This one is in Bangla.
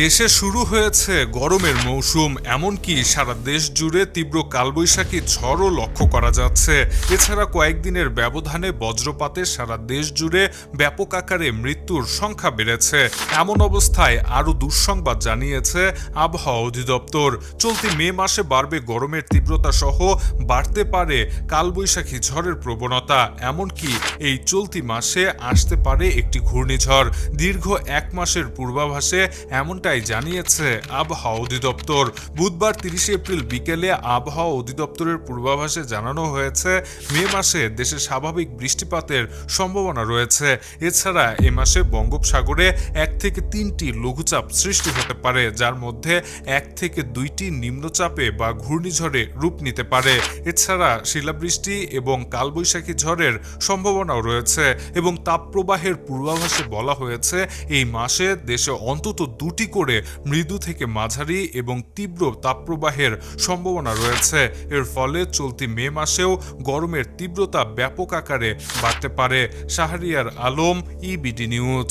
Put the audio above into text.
দেশে শুরু হয়েছে গরমের মৌসুম, এমনকি সারা দেশ জুড়ে তীব্র কালবৈশাখী ঝড়ও লক্ষ্য করা যাচ্ছে। এছাড়া কয়েকদিনের ব্যবধানে বজ্রপাতে সারা দেশ জুড়ে ব্যাপক আকারে মৃত্যুর সংখ্যা বেড়েছে। এমন অবস্থায় আরও দুঃসংবাদ জানিয়েছে আবহাওয়া অধিদপ্তর। চলতি মে মাসে বাড়বে গরমের তীব্রতা সহ বাড়তে পারে কালবৈশাখী ঝড়ের প্রবণতা। এমনকি এই চলতি মাসে আসতে পারে একটি ঘূর্ণিঝড়। দীর্ঘ এক মাসের পূর্বাভাসে এমনটাই জানিয়েছে আবহাওয়া অধিদপ্তর। বুধবার তিরিশে এপ্রিল বিকেলে আবহাওয়া অধিদপ্তরের পূর্বাভাসে জানানো হয়েছে, মে মাসে দেশে স্বাভাবিক বৃষ্টিপাতের সম্ভাবনা রয়েছে। এছাড়া এ মাসে বঙ্গোপসাগরে এক থেকে তিনটি লঘুচাপ সৃষ্টি হতে পারে, যার মধ্যে এক থেকে দুইটি নিম্নচাপে বা ঘূর্ণিঝড়ে রূপ নিতে পারে। এছাড়া শিলাবৃষ্টি এবং কালবৈশাখী ঝড়ের সম্ভাবনাও রয়েছে এবং তাপপ্রবাহের পূর্বাভাসে বলা হয়েছে, এই মাসে দেশে অন্তত দুটি করে মৃদু থেকে মাঝারি এবং তীব্র তাপপ্রবাহের সম্ভাবনা রয়েছে। এর ফলে চলতি মে মাসেও গরমের তীব্রতা ব্যাপক আকারে বাড়তে পারে। Shahriar Alam EBD news